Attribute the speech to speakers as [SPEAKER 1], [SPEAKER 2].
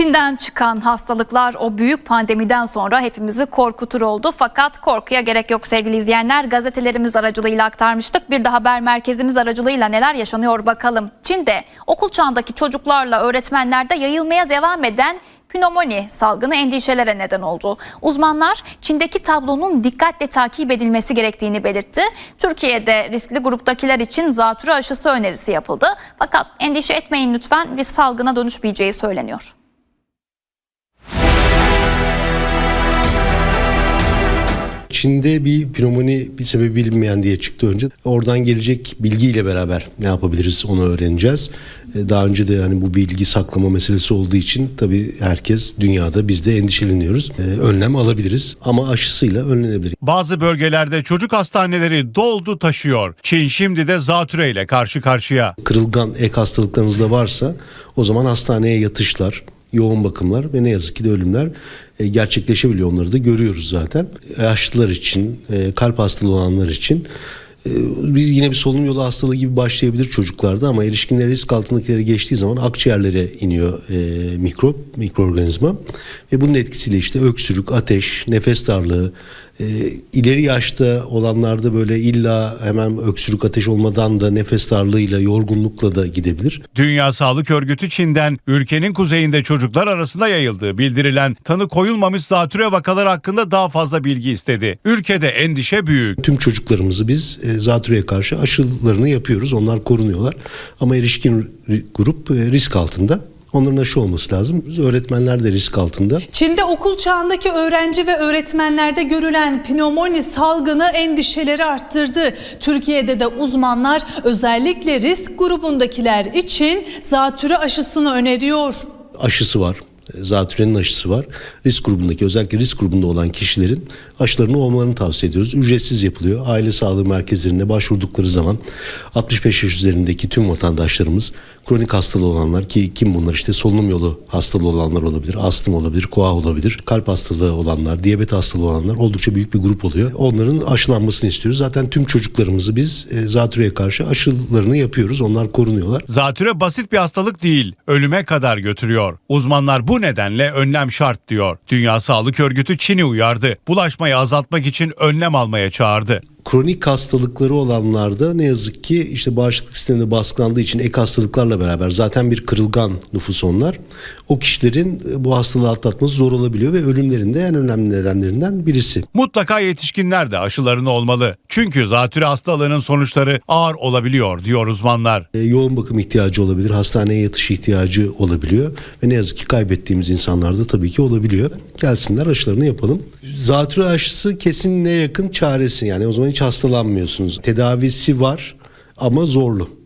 [SPEAKER 1] Çin'den çıkan hastalıklar o büyük pandemiden sonra hepimizi korkutur oldu. Fakat korkuya gerek yok sevgili izleyenler. Gazetelerimiz aracılığıyla aktarmıştık. Bir de haber merkezimiz aracılığıyla neler yaşanıyor bakalım. Çin'de okul çağındaki çocuklarla öğretmenlerde yayılmaya devam eden pnömoni salgını endişelere neden oldu. Uzmanlar Çin'deki tablonun dikkatle takip edilmesi gerektiğini belirtti. Türkiye'de riskli gruptakiler için zatürre aşısı önerisi yapıldı. Fakat endişe etmeyin lütfen bir salgına dönüşmeyeceği söyleniyor.
[SPEAKER 2] Çin'de bir pnömoni bir sebebi bilinmeyen diye çıktı önce. Oradan gelecek bilgiyle beraber ne yapabiliriz onu öğreneceğiz. Ee, Daha önce de hani bu bilgi saklama meselesi olduğu için tabii herkes dünyada biz de endişeleniyoruz. Ee, Önlem alabiliriz ama aşısıyla önlenebilir.
[SPEAKER 3] Bazı bölgelerde çocuk hastaneleri doldu taşıyor. Çin şimdi de zatüre ile karşı karşıya.
[SPEAKER 2] Kırılgan ek hastalıklarınız da varsa o zaman hastaneye yatışlar, yoğun bakımlar ve ne yazık ki de ölümler e, gerçekleşebiliyor. Onları da görüyoruz zaten. Yaşlılar için, e, kalp hastalığı olanlar için e, biz yine bir solunum yolu hastalığı gibi başlayabilir çocuklarda ama erişkinler risk altındakileri geçtiği zaman akciğerlere iniyor e, mikrop, mikroorganizma ve bunun etkisiyle işte öksürük, ateş, nefes darlığı, e, ileri yaşta olanlarda böyle illa hemen öksürük ateş olmadan da nefes darlığıyla, yorgunlukla da gidebilir.
[SPEAKER 3] Dünya Sağlık Örgütü Çin'den ülkenin kuzeyinde çocuklar arasında yayıldığı bildirilen tanı koyulmamış zatüre vakaları hakkında daha fazla bilgi istedi. Ülkede endişe büyük.
[SPEAKER 2] Tüm çocuklarımızı biz e, zatürreye karşı aşılarını yapıyoruz. Onlar korunuyorlar. Ama erişkin ri- grup e, risk altında. Onların aşı olması lazım. Biz öğretmenler de risk altında.
[SPEAKER 4] Çin'de okul çağındaki öğrenci ve öğretmenlerde görülen pnömoni salgını endişeleri arttırdı. Türkiye'de de uzmanlar özellikle risk grubundakiler için zatürre aşısını öneriyor.
[SPEAKER 2] Aşısı var. Zatürrenin aşısı var. Risk grubundaki özellikle risk grubunda olan kişilerin aşılarını olmalarını tavsiye ediyoruz. Ücretsiz yapılıyor. Aile sağlığı merkezlerine başvurdukları zaman 65 yaş üzerindeki tüm vatandaşlarımız kronik hastalığı olanlar ki kim bunlar işte solunum yolu hastalığı olanlar olabilir, astım olabilir, koa olabilir, kalp hastalığı olanlar, diyabet hastalığı olanlar oldukça büyük bir grup oluyor. Onların aşılanmasını istiyoruz. Zaten tüm çocuklarımızı biz e, zatürreye karşı aşılarını yapıyoruz. Onlar korunuyorlar.
[SPEAKER 3] Zatüre basit bir hastalık değil, ölüme kadar götürüyor. Uzmanlar bu nedenle önlem şart diyor. Dünya Sağlık Örgütü Çin'i uyardı. Bulaşmayı azaltmak için önlem almaya çağırdı.
[SPEAKER 2] Kronik hastalıkları olanlarda ne yazık ki işte bağışıklık sisteminde baskılandığı için ek hastalıklarla beraber zaten bir kırılgan nüfus onlar. O kişilerin e, bu hastalığı atlatması zor olabiliyor ve ölümlerin de en önemli nedenlerinden birisi.
[SPEAKER 3] Mutlaka yetişkinler de aşılarını olmalı. Çünkü zatüre hastalığının sonuçları ağır olabiliyor diyor uzmanlar.
[SPEAKER 2] E, yoğun bakım ihtiyacı olabilir, hastaneye yatış ihtiyacı olabiliyor ve ne yazık ki kaybettiğimiz insanlarda tabii ki olabiliyor. Gelsinler aşılarını yapalım. Zatürre aşısı kesinliğe yakın çaresi yani o zaman hiç hastalanmıyorsunuz. Tedavisi var ama zorlu.